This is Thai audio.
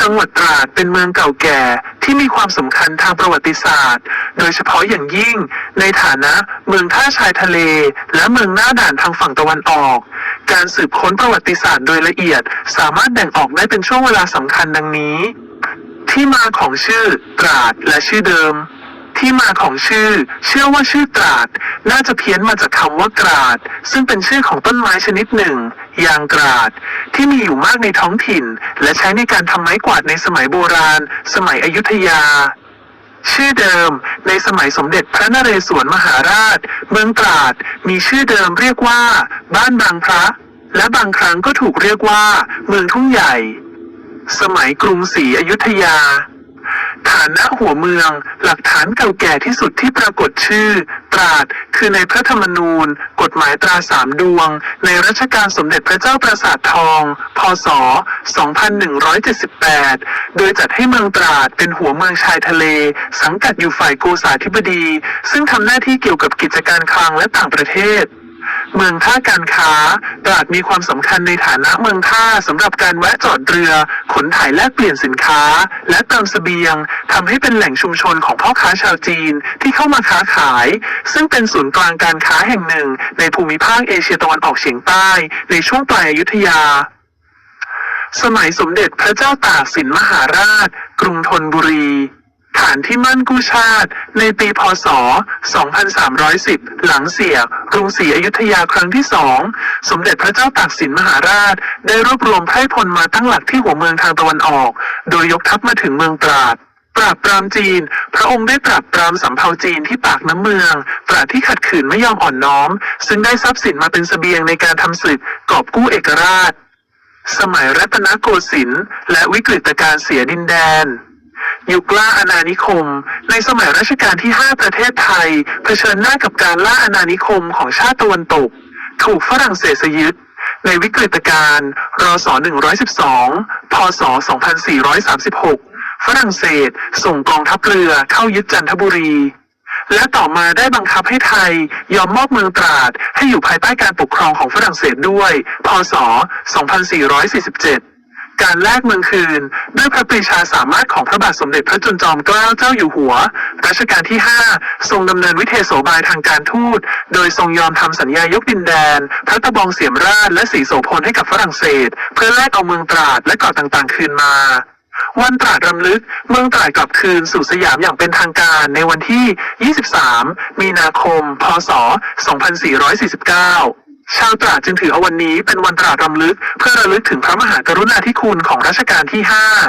จังหวัดตราดเป็นเมืองเก่าแก่ที่มีความสำคัญทางประวัติศาสตร์ โดยเฉพาะอย่างยิ่ง ในฐานะเมืองท่าชายทะเล และเมืองหน้าด่านทางฝั่งตะวันออก การสืบค้นประวัติศาสตร์โดยละเอียด สามารถแบ่งออกได้เป็นช่วงเวลาสำคัญดังนี้ ที่มาของชื่อตราดและชื่อเดิม ที่มาของชื่อ เชื่อว่าชื่อตราด น่าจะเพี้ยนมาจากคำว่ากราด ซึ่งเป็นชื่อของต้นไม้ชนิดหนึ่ง ยางกราด ที่มีอยู่มากในท้องถิ่น และใช้ในการทำไม้กวาดในสมัยโบราณ สมัยอยุธยาชื่อเดิม ในสมัยสมเด็จพระนเรศวรมหาราช เมืองตราด มีชื่อเดิมเรียกว่า บ้านบางพระ และบางครั้งก็ถูกเรียกว่า เมืองทุ่งใหญ่ สมัยกรุงศรีอยุธยา ฐานะหัวเมือง หลักฐานเก่าแก่ที่สุดที่ปรากฏชื่อ ตราด คือในพระธรรมนูญ กฎหมายตราสามดวง ในรัชกาลสมเด็จพระเจ้าประสาททอง พศ 2178 โดยจัดให้เมืองตราดเป็นหัวเมืองชายทะเล สังกัดอยู่ฝ่ายโกษาธิบดี ซึ่งทำหน้าที่เกี่ยวกับกิจการคลังและต่างประเทศ เมืองท่าการค้าตราดมีความสำคัญในฐานะเมืองท่าสำหรับการแวะจอดเรือ ขนถ่ายแลกเปลี่ยนสินค้า และเติมเสบียงทำให้เป็นแหล่งชุมชนของพ่อค้าชาวจีนที่เข้ามาค้าขาย ซึ่งเป็นศูนย์กลางการค้าแห่งหนึ่ง ในภูมิภาคเอเชียตะวันออกเฉียงใต้ ในช่วงปลายอยุธยาสมัยสมเด็จพระเจ้าตากสินมหาราช กรุงธนบุรี ฐานที่มั่นกู้ชาติ ในปีพศ 2310 หลังเสียกรุงศรีอยุธยาครั้งที่สอง สมเด็จพระเจ้าตากสินมหาราช ได้รวบรวมไพร่พลมาตั้งหลักที่หัวเมืองทางตะวันออก โดยยกทัพมาถึงเมืองตราดปราบปรามจีน พระองค์ได้ปราบปรามสำเภาจีนที่ปากน้ำเมืองตราดที่ขัดขืนไม่ยอมอ่อนน้อม ซึ่งได้ทรัพย์สินมาเป็นเสบียงในการทำศึกกอบกู้เอกราช สมัยรัตนโกสินทร์และวิกฤตการเสียดินแดน ยุคล่าอาณานิคม ในสมัยรัชกาลที่ 5 ประเทศไทย เผชิญหน้ากับการล่าอาณานิคมของชาติตะวันตก ถูกฝรั่งเศสยึด ในวิกฤตการณ์รศ112 พศ 2436 ฝรั่งเศสส่งกองทัพเรือเข้ายึดจันทบุรี และต่อมาได้บังคับให้ไทยยอมมอบเมืองตราดให้อยู่ภายใต้การปกครองของฝรั่งเศสด้วย พศ 2447 การแลกเมืองคืน ด้วยพระปรีชาสามารถของพระบาทสมเด็จพระจุลจอมเกล้าเจ้าอยู่หัว รัชกาลที่ 5 ทรงดำเนินวิเทศโสบายทางการทูต โดยทรงยอมทำสัญญายกดินแดน พระตะบองเสียมราชและสีโสพลให้กับฝรั่งเศส เพื่อแลกเอาเมืองตราดและเกาะต่างๆ คืนมาวันตราดรำลึกเมืองตราดกลับคืนสู่สยามอย่างเป็นทางการในวันที่ 23 มีนาคม พศ 2449 ชาวตราดจึงถือเอาวันนี้เป็นวันตราดรำลึก เพื่อระลึกถึงพระมหากรุณาธิคุณของรัชกาลที่ 5